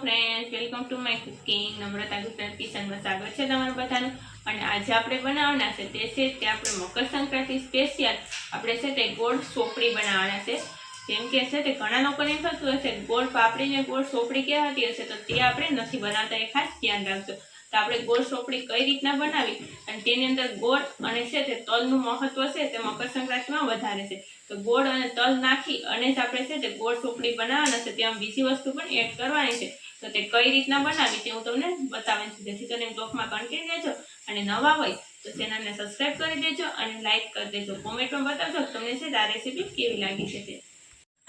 Friends welcome to my cooking Namrata Gujarat કિચનમાં સ્વાગત છે તમારું બધાનું. અને આજે આપણે બનાવવાના છે તે છે તે આપણે મકર સંક્રાંતિ સ્પેશિયલ આપણે છે તે ગોળ સોપડી બનાવવાના છે. જેમ કે છે તે ઘણા લોકોને એમ થતું હશે ગોળ પાપડીને ગોળ સોપડી કહેવાતી હશે તો તે આપણે નથી બનાવતા, એ ખાસ ધ્યાન રાખજો. તો આપણે ગોળ સોપડી કઈ રીતના બનાવી અને તેની અંદર ગોળ અને છે તે તલનું મહત્વ છે તે મકર સંક્રાંતિમાં વધારે છે. તો ગોળ અને તલ નાખી અને જ આપણે છે તે ગોળ સોપડી બનાવવાના છે. ત્યાં બીજી વસ્તુ પણ એડ કરવાની છે. તો તે કઈ રીતના બનાવી તે હું તમને બતાવવાની છું જેથી તમે બ્લોગમાં કન્ટિન્યુ રહેજો અને નવા હોય તો ચેનલને સબસ્ક્રાઈબ કરી દેજો અને લાઇક કરી દેજો. કોમેન્ટમાં બતાવજો તમને છે આ રેસીપી કેવી લાગી છે તે.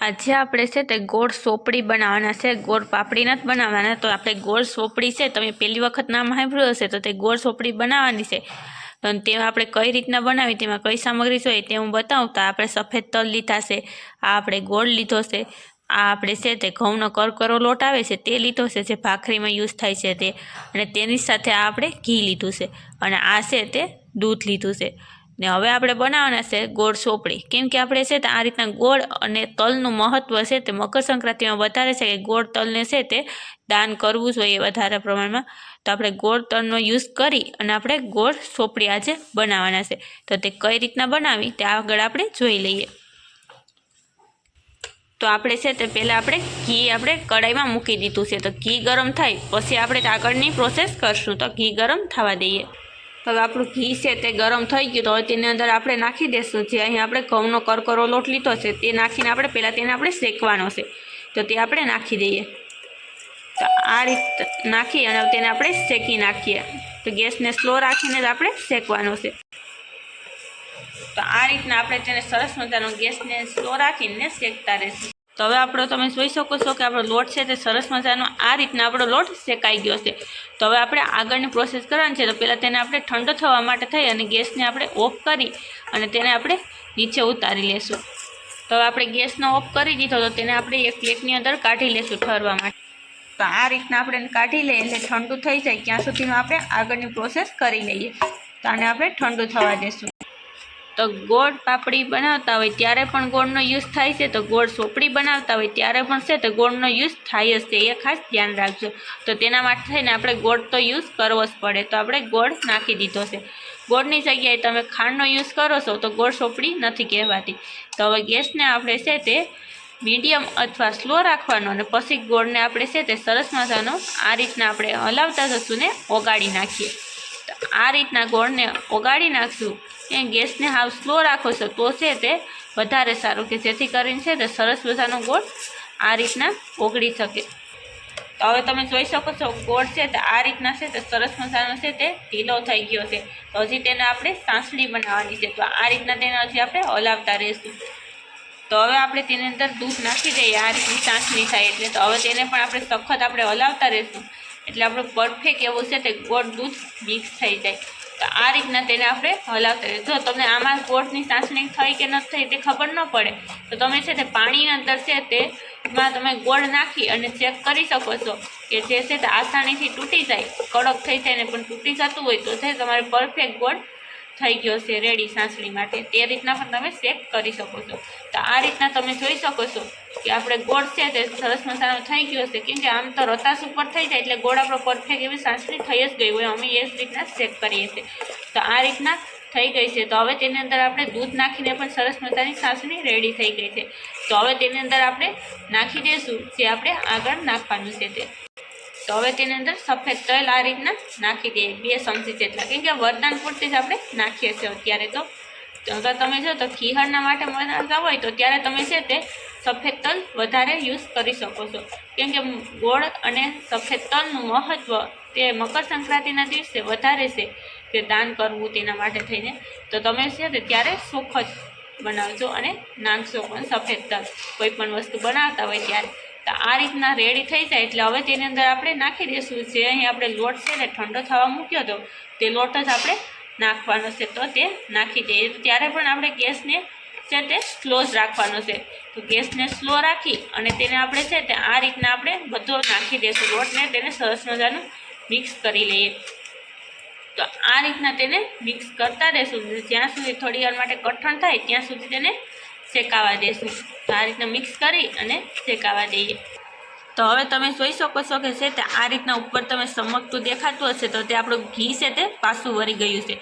આજે આપણે છે તે ગોળ સોપડી બનાવવાના છે. ગોળ પાપડી નથી બનાવવાના. તો આપણે ગોળ સોપડી છે, તમે પહેલી વખત નામ સાંભળ્યું હશે, તો તે ગોળ સોપડી બનાવવાની છે. તો તેમાં આપણે કઈ રીતના બનાવી, તેમાં કઈ સામગ્રી જોઈએ તે હું બતાવું. તો આપણે સફેદ તલ લીધા છે, આ આપણે ગોળ લીધો છે. આ આપણે છે તે ઘઉંનો કરકરો લોટ આવે છે, તે લીધો છે, જે ભાખરીમાં યુઝ થાય છે તે. અને તેની સાથે આ આપણે ઘી લીધું છે. અને આ છે તે દૂધ લીધું છે. ને હવે આપણે બનાવવાના છે ગોળ સોપડી. કેમ કે આપણે છે તે આ રીતના ગોળ અને તલનું મહત્ત્વ છે તે મકર સંક્રાંતિમાં વધારે છે કે ગોળ તલને છે તે દાન કરવું જોઈએ વધારે પ્રમાણમાં. તો આપણે ગોળ તલનો યુઝ કરી અને આપણે ગોળ સોપડી આજે બનાવવાના છે. તો તે કઈ રીતના બનાવી તે આગળ આપણે જોઈ લઈએ. તો આપણે છે તે પહેલાં આપણે ઘી આપણે કડાઈમાં મૂકી દીધું છે. તો ઘી ગરમ થાય, પછી આપણે આગળની પ્રોસેસ કરશું. તો ઘી ગરમ થવા દઈએ. હવે આપણું ઘી છે તે ગરમ થઈ ગયું. તો હવે તેની અંદર આપણે નાખી દઈશું જે અહીં આપણે ઘઉંનો કરકરો લોટ લીધો છે, તે નાખીને આપણે પહેલાં તેને આપણે શેકવાનો છે. તો તે આપણે નાખી દઈએ. તો આ રીત નાખી અને તેને આપણે શેકી નાખીએ. તો ગેસને સ્લો રાખીને જ આપણે શેકવાનો છે. તો આ રીતના આપણે તેને સરસ મજાનો ગેસને સ્લો રાખીને શેકતા રહેશું. તો હવે આપણો તમે જોઈ શકો છો કે આપણો લોટ છે તે સરસ મજાનો આ રીતના આપણો લોટ શેકાઈ ગયો છે. તો હવે આપણે આગળની પ્રોસેસ કરવાની છે તો પહેલાં તેને આપણે ઠંડો થવા માટે થઈ અને ગેસને આપણે ઓફ કરી અને તેને આપણે નીચે ઉતારી લેશું. તો હવે આપણે ગેસનો ઓફ કરી દીધો તો તેને આપણે એક પ્લેટની અંદર કાઢી લેશું ઠરવા માટે. તો આ રીતના આપણે કાઢી લઈએ એટલે ઠંડુ થઈ જાય. ત્યાં સુધીમાં આપણે આગળની પ્રોસેસ કરી લઈએ. તો આને આપણે ઠંડુ થવા દેશું. તો ગોળ પાપડી બનાવતા હોય ત્યારે પણ ગોળનો યુઝ થાય છે. તો ગોળ સોપડી બનાવતા હોય ત્યારે પણ છે. તો ગોળનો યુઝ થાય જ છે. એ ખાસ ધ્યાન રાખજો. તો તેના માટે થઈને આપણે ગોળ તો યુઝ કરવો જ પડે. તો આપણે ગોળ નાખી દીધો છે. ગોળની જગ્યાએ તમે ખાંડનો યુઝ કરો છો તો ગોળ સોપડી નથી કહેવાતી. તો હવે ગેસને આપણે છે તે મીડિયમ અથવા સ્લો રાખવાનો અને પછી ગોળને આપણે છે તે સરસ મજાનો આ રીતના આપણે હલાવતા જશું ને ઓગાળી નાખીએ. તો આ રીતના ગોળને ઓગાળી નાખશું. એ ગેસને હાવ સ્લો રાખો છો તો છે તે વધારે સારું કે જેથી કરીને છે તે સરસ મજાનો ગોળ આ રીતના ઓગળી શકે. તો હવે તમે જોઈ શકો છો ગોળ છે તે આ રીતના છે તે સરસ મજાનો છે તે ઢીલો થઈ ગયો છે. તો હજી તેને આપણે સાંસળી બનાવવાની છે. તો આ રીતના તેને હજી આપણે હલાવતા રહીશું. તો હવે આપણે તેની અંદર દૂધ નાખી દઈએ. આ રીતની સાંસળી થાય એટલે તો હવે તેને પણ આપણે સખત આપણે હલાવતા રહીશું. એટલે આપણું પરફેક્ટ એવું છે તે ગોળ દૂધ મિક્સ થઈ જાય. આ રીતના તેને આપણે હલાવતા જો તમને આમાં ગોળની ચાસણી થઈ કે નથી થઈ તે ખબર ન પડે, તો તમે છે તે પાણીની અંદર છે તેમાં તમે ગોળ નાખી અને ચેક કરી શકો છો કે જે છે તે આસાનીથી તૂટી જાય. કડક થઈ જાય ને પણ તૂટી જતું હોય તો છે તમારે પરફેક્ટ ગોળ થઈ ગયો છે રેડી સાસણી માટે, તે રીતના પણ તમે શેક કરી શકો છો. તો આ રીતના તમે જોઈ શકો છો કે આપણે ગોળ છે તે સરસ મસાલો થઈ ગયો છે. કેમ કે આમ તો રતાસ ઉપર થઈ જાય એટલે ગોળ આપણો પરફેક્ટ એવી સાસણી થઈ જ ગઈ હોય, અમે એ જ રીતના શેક કરીએ છીએ. તો આ રીતના થઈ ગઈ છે. તો હવે તેની અંદર આપણે દૂધ નાખીને પણ સરસ મજાની સાસણી રેડી થઈ ગઈ છે. તો હવે તેની અંદર આપણે નાખી દઈશું જે આપણે આગળ નાખવાનું છે તે. તો હવે તેની અંદર સફેદ તલ આ રીતના નાખી દઈએ બે ચમચી જેટલા. કેમ કે વરદાન પૂરતી જ આપણે નાખીએ છીએ અત્યારે તો. અગર તમે જો તો ખીહરના માટે બનાવતા હોય તો ત્યારે તમે છે તે સફેદ તલ વધારે યુઝ કરી શકો છો. કેમ કે ગોળ અને સફેદ તલનું મહત્ત્વ તે મકર સંક્રાંતિના દિવસે વધારે છે તે દાન કરવું તેના માટે થઈને. તો તમે છે તે ત્યારે સુખ જ બનાવજો અને નાખશો પણ સફેદ તલ. કોઈ પણ વસ્તુ બનાવતા હોય ત્યારે. તો આ રીતના રેડી થઈ જાય એટલે હવે તેની અંદર આપણે નાખી દઈશું જે અહીં આપણે લોટ છે ને ઠંડો થવા મૂક્યો હતો, તે લોટ જ આપણે નાખવાનો છે. તો તે નાખી દઈએ. ત્યારે પણ આપણે ગેસને છે તે સ્લો જ રાખવાનો છે. તો ગેસને સ્લો રાખી અને તેને આપણે છે તે આ રીતના આપણે બધો નાખી દઈશું લોટને તેને સરસ મજાનું મિક્સ કરી લઈએ. તો આ રીતના તેને મિક્સ કરતા રહેશું. જ્યાં સુધી થોડી વાર માટે કઠણ થાય, ત્યાં સુધી તેને શેકાવા દઈશું આ રીતના મિક્સ કરી અને શેકાવા દઈએ. તો હવે તમે જોઈ શકો છો કે છે તે આ રીતના ઉપર તમે ચમકતું દેખાતું હશે તો તે આપણું ઘી છે તે પાછું વળી ગયું છે.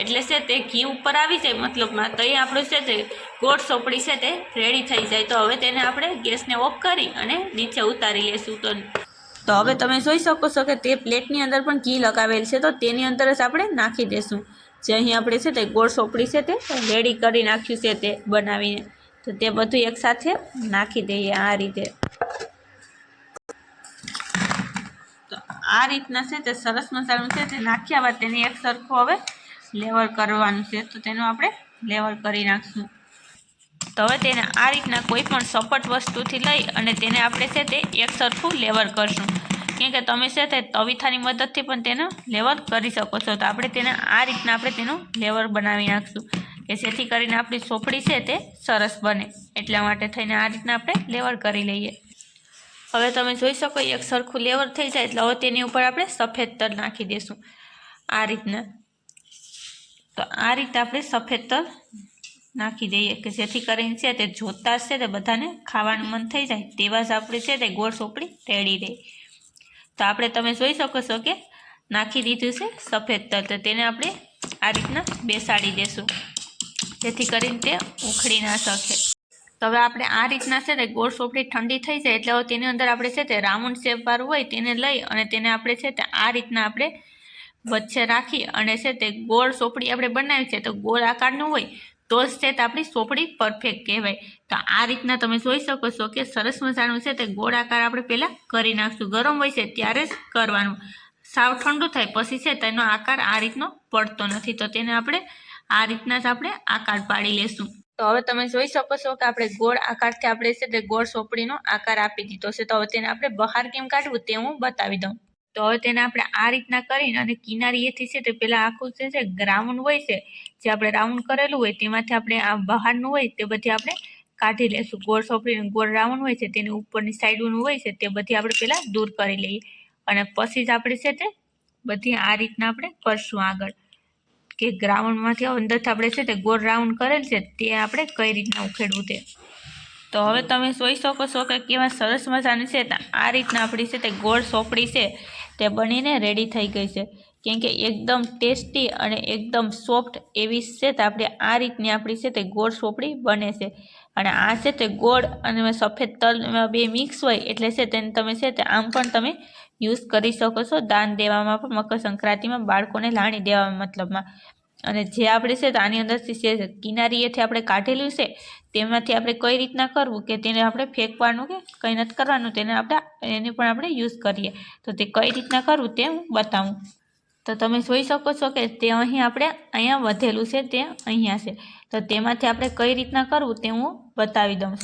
એટલે છે તે ઘી ઉપર આવી જાય મતલબમાં તો એ આપણું છે તે ગોળ સોપડી છે તે રેડી થઈ જાય. તો હવે તેને આપણે ગેસને ઓફ કરી અને નીચે ઉતારી લઈશું તો તો હવે તમે જોઈ શકો છો કે તે પ્લેટની અંદર પણ ઘી લગાવેલ છે તો તેની અંદર જ આપણે નાખી દેશું. જે અહીં આપણે છે તે ગોળ સોપડી છે તે રેડી કરી નાખ્યું છે તે બનાવીને. તો તે બધું એકસાથે નાખી દઈએ આ રીતે. તો આ રીતના છે તે સરસ મસાલું છે તે નાખ્યા બાદ તેને એક સરખું હવે લેવલ કરવાનું છે. તો તેનું આપણે લેવલ કરી નાખશું. તો હવે તેને આ રીતના કોઈ પણ સપટ વસ્તુથી લઈ અને તેને આપણે છે તે એક સરખું લેવલ કરશું. કે તમે છે તે તવીથાની મદદથી પણ તેનું લેવલ કરી શકો છો. તો આપણે તેને આ રીતના આપણે તેનું લેવર બનાવી નાખશું કે જેથી કરીને આપણી સોપડી છે તે સરસ બને. એટલા માટે થઈને આ રીતના આપણે લેવર કરી લઈએ. હવે તમે જોઈ શકો એક સરખું લેવર થઈ જાય એટલે હવે તેની ઉપર આપણે સફેદ તલ નાખી દઈશું આ રીતના. તો આ રીતે આપણે સફેદ તલ નાખી દઈએ કે જેથી કરીને છે તે જોતા છે તે બધાને ખાવાનું મન થઈ જાય તેવા જ આપણે છે તે ગોળ સોપડી રેડી રહે. તો આપણે તમે જોઈ શકો છો કે નાખી દીધું છે સફેદ તલ. તો તેને આપણે આ રીતના બેસાડી દેશું. જેથી કરીને તે ઉખડી ના શકે. તો હવે આપણે આ રીતના છે તે ગોળ સોપડી ઠંડી થઈ જાય એટલે હવે તેની અંદર આપણે છે તે રાઉન્ડ શેપવાળું હોય તેને લઈ અને તેને આપણે છે તે આ રીતના આપણે વચ્ચે રાખી અને છે તે ગોળ સોપડી આપણે બનાવી છે. તો ગોળ આકારનું હોય તો જ છે આપણી સોપડી પરફેક્ટ કહેવાય. તો આ રીતના તમે જોઈ શકો છો કે સરસ મજાનું છે તે ગોળ આકાર આપણે પહેલાં કરી નાખશું. ગરમ હોય છે ત્યારે જ કરવાનું. સાવ ઠંડુ થાય પછી છે તેનો આકાર આ રીતનો પડતો નથી. તો તેને આપણે આ રીતના જ આપણે આકાર પાડી લેશું. તો હવે તમે જોઈ શકો છો કે આપણે ગોળ આકારથી આપણે છે તે ગોળ સોપડીનો આકાર આપી દીધો છે. તો હવે તેને આપણે બહાર કેમ કાઢવું તે હું બતાવી દઉં. તો હવે તેને આપણે આ રીતના કરીને અને કિનારીએથી છે તે પહેલાં આખું જે છે ગ્રાઉન્ડ હોય છે, જે આપણે રાઉન્ડ કરેલું હોય તેમાંથી આપણે આ બહારનું હોય તે બધી આપણે કાઢી લેશું. ગોળ સોપડીનું ગોળ રાઉન્ડ હોય છે તેની ઉપરની સાઈડનું હોય છે તે બધી આપણે પહેલાં દૂર કરી લઈએ. અને પછી જ આપણે છે તે બધી આ રીતના આપણે કરશું આગળ. કે ગ્રાઉન્ડમાંથી અંદરથી આપણે છે તે ગોળ રાઉન્ડ કરેલ છે તે આપણે કઈ રીતના ઉખેડવું તે. તો હવે તમે જોઈ શકો છો કે કેવા સરસ મજાની છે આ રીતના આપણી છે તે ગોળ સોપડી છે. તે બનીને રેડી થઈ ગઈ છે. કેમ કે એકદમ ટેસ્ટી અને એકદમ સોફ્ટ એવી છે તો આપણે, આ રીતની આપણી છે તે ગોળ સોપડી બને છે. અને આ છે તે ગોળ અને સફેદ તલ બે મિક્સ હોય એટલે છે તેને તમે છે તે આમ પણ તમે યુઝ કરી શકો છો. દાન દેવામાં પણ મકર સંક્રાંતિમાં બાળકોને લાણી દેવામાં મતલબમાં. અને જે આપણે છે તો આની અંદરથી છે કિનારીએથી આપણે કાઢેલું છે, તેમાંથી આપણે કઈ રીતના કરવું કે તેને આપણે ફેંકવાનું કે કંઈ નથી કરવાનું તેને આપણે એને પણ આપણે યુઝ કરીએ. તો તે કઈ રીતના કરવું તે હું બતાવું. તો તમે જોઈ શકો છો કે તે અહીં આપણે અહીંયા વધેલું છે, તે અહીંયા છે. તો તેમાંથી આપણે કઈ રીતના કરવું તે હું બતાવી દઉં.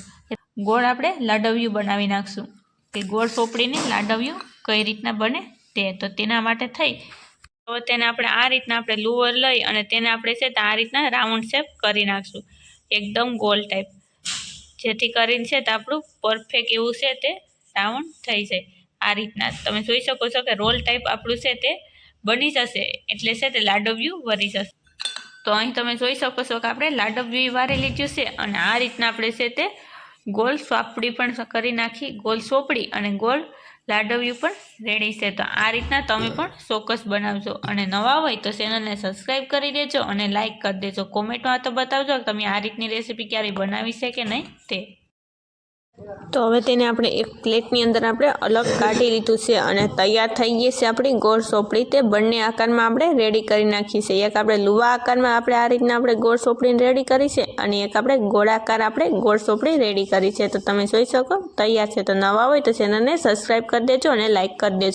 ગોળ આપણે લાડવિયું બનાવી નાખશું. કે ગોળ સોપડીને લાડવ્યું કઈ રીતના બને તે. તો તેના માટે થઈ તો તેને આપણે આ રીતના આપણે લુવર લઈ અને તેને આપણે છે તે આ રીતના રાઉન્ડ શેપ કરી નાખશું. એકદમ ગોલ ટાઈપ. જેથી કરીને છે તે આપણું પરફેક્ટ એવું છે તે રાઉન્ડ થઈ જાય. આ રીતના. તમે જોઈ શકો છો કે રોલ ટાઈપ આપણું છે તે બની જશે. એટલે છે તે લાડવ્યું વરી જશે. તો અહીં તમે જોઈ શકો છો કે આપણે લાડવ્યું વારી લીધું છે અને આ રીતના આપણે છે તે ગોલ સોપડી પણ કરી નાખી. ગોલ સોપડી અને ગોલ લાડવ્યું પણ રેડી છે. તો આ રીતના તમે પણ ચોક્કસ બનાવજો. અને નવા હોય તો ચેનલને સબસ્ક્રાઈબ કરી દેજો અને લાઇક કરી દેજો. કોમેન્ટમાં તો બતાવજો કે તમે આ રીતની રેસીપી ક્યારેય બનાવી છે કે નહીં તે. તો હવે તેને આપણે એક પ્લેટની અંદર આપણે અલગ કાઢી લીધું છે અને તૈયાર થઈ ગઈ છે આપણી ગોળ સોપડી. તે બંને આકારમાં આપણે રેડી કરી નાખી છે. એક આપણે લુવા આકારમાં આપણે આ રીતના આપણે ગોળ સોપડીને રેડી કરી છે અને એક આપણે ગોળાકાર આપણે ગોળ સોપડી રેડી કરી છે. તો તમે જોઈ શકો, તૈયાર છે. તો નવા હોય તો ચેનલને સબસ્ક્રાઈબ કરી દેજો અને લાઇક કરી દેજો.